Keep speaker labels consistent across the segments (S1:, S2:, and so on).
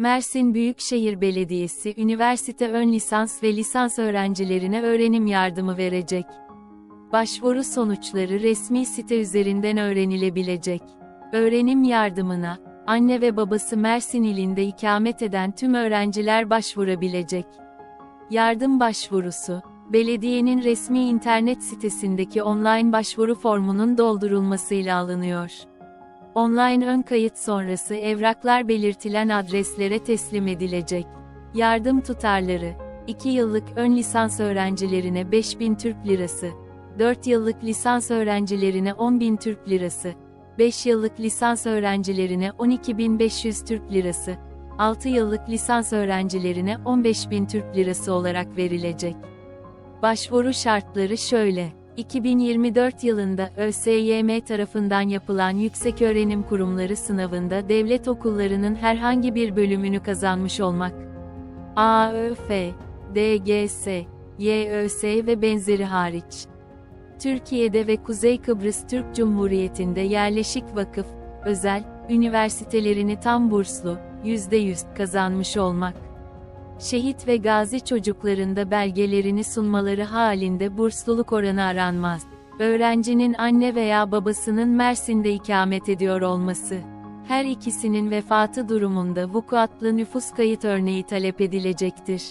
S1: Mersin Büyükşehir Belediyesi üniversite ön lisans ve lisans öğrencilerine öğrenim yardımı verecek. Başvuru sonuçları resmi site üzerinden öğrenilebilecek. Öğrenim yardımına, anne ve babası Mersin ilinde ikamet eden tüm öğrenciler başvurabilecek. Yardım başvurusu, belediyenin resmi internet sitesindeki online başvuru formunun doldurulmasıyla alınıyor. Online ön kayıt sonrası evraklar belirtilen adreslere teslim edilecek. Yardım tutarları 2 yıllık ön lisans öğrencilerine 5000 Türk Lirası, 4 yıllık lisans öğrencilerine 10.000 Türk Lirası, 5 yıllık lisans öğrencilerine 12.500 Türk Lirası, 6 yıllık lisans öğrencilerine 15.000 Türk Lirası olarak verilecek. Başvuru şartları şöyle. 2024 yılında ÖSYM tarafından yapılan Yükseköğrenim Kurumları sınavında devlet okullarının herhangi bir bölümünü kazanmış olmak. AÖF, DGS, YÖS ve benzeri hariç. Türkiye'de ve Kuzey Kıbrıs Türk Cumhuriyeti'nde yerleşik vakıf, özel, üniversitelerini tam burslu, %100 kazanmış olmak. Şehit ve gazi çocuklarında belgelerini sunmaları halinde bursluluk oranı aranmaz. Öğrencinin anne veya babasının Mersin'de ikamet ediyor olması. Her ikisinin vefatı durumunda vukuatlı nüfus kayıt örneği talep edilecektir.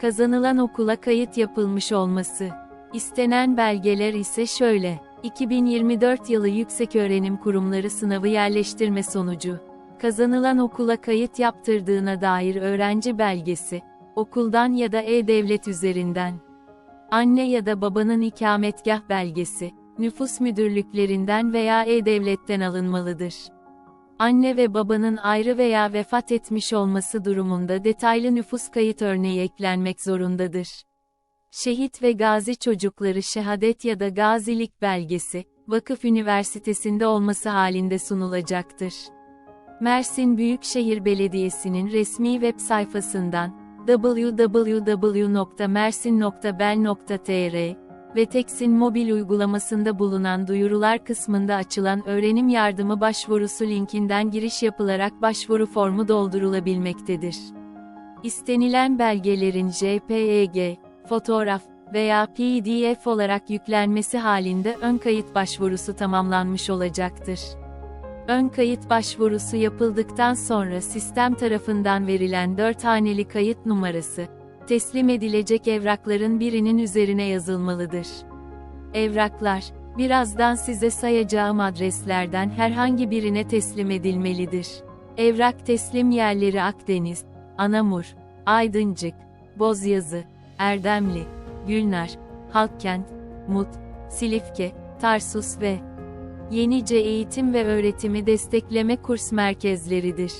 S1: Kazanılan okula kayıt yapılmış olması. İstenen belgeler ise şöyle. 2024 yılı Yükseköğrenim Kurumları sınavı yerleştirme sonucu. Kazanılan okula kayıt yaptırdığına dair öğrenci belgesi, okuldan ya da e-devlet üzerinden. Anne ya da babanın ikametgah belgesi, nüfus müdürlüklerinden veya e-devletten alınmalıdır. Anne ve babanın ayrı veya vefat etmiş olması durumunda detaylı nüfus kayıt örneği eklenmek zorundadır. Şehit ve gazi çocukları şehadet ya da gazilik belgesi, vakıf üniversitesinde olması halinde sunulacaktır. Mersin Büyükşehir Belediyesi'nin resmi web sayfasından www.mersin.bel.tr ve Teksin mobil uygulamasında bulunan duyurular kısmında açılan öğrenim yardımı başvurusu linkinden giriş yapılarak başvuru formu doldurulabilmektedir. İstenilen belgelerin JPEG, fotoğraf veya PDF olarak yüklenmesi halinde ön kayıt başvurusu tamamlanmış olacaktır. Ön kayıt başvurusu yapıldıktan sonra sistem tarafından verilen 4 haneli kayıt numarası, teslim edilecek evrakların birinin üzerine yazılmalıdır. Evraklar, birazdan size sayacağım adreslerden herhangi birine teslim edilmelidir. Evrak teslim yerleri Akdeniz, Anamur, Aydıncık, Bozyazı, Erdemli, Gülnar, Halkkent, Mut, Silifke, Tarsus ve Yenice Eğitim ve Öğretimi Destekleme Kurs Merkezleridir.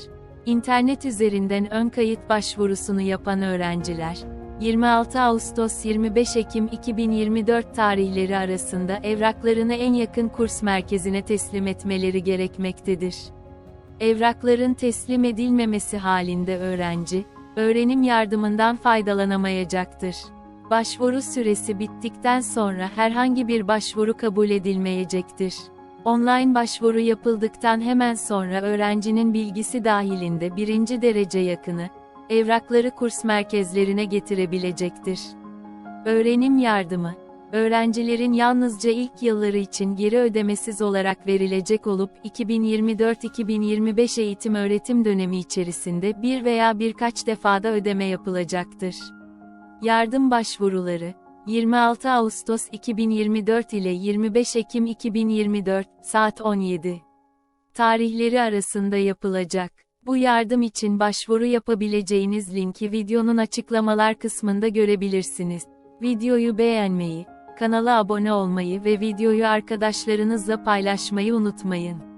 S1: İnternet üzerinden ön kayıt başvurusunu yapan öğrenciler, 26 Ağustos 25 Ekim 2024 tarihleri arasında evraklarını en yakın kurs merkezine teslim etmeleri gerekmektedir. Evrakların teslim edilmemesi halinde öğrenci, öğrenim yardımından faydalanamayacaktır. Başvuru süresi bittikten sonra herhangi bir başvuru kabul edilmeyecektir. Online başvuru yapıldıktan hemen sonra öğrencinin bilgisi dahilinde birinci derece yakını, evrakları kurs merkezlerine getirebilecektir. Öğrenim yardımı, öğrencilerin yalnızca ilk yılları için geri ödemesiz olarak verilecek olup 2024-2025 eğitim öğretim dönemi içerisinde bir veya birkaç defada ödeme yapılacaktır. Yardım başvuruları 26 Ağustos 2024 ile 25 Ekim 2024 saat 17 tarihleri arasında yapılacak. Bu yardım için başvuru yapabileceğiniz linki videonun açıklamalar kısmında görebilirsiniz. Videoyu beğenmeyi, kanala abone olmayı ve videoyu arkadaşlarınızla paylaşmayı unutmayın.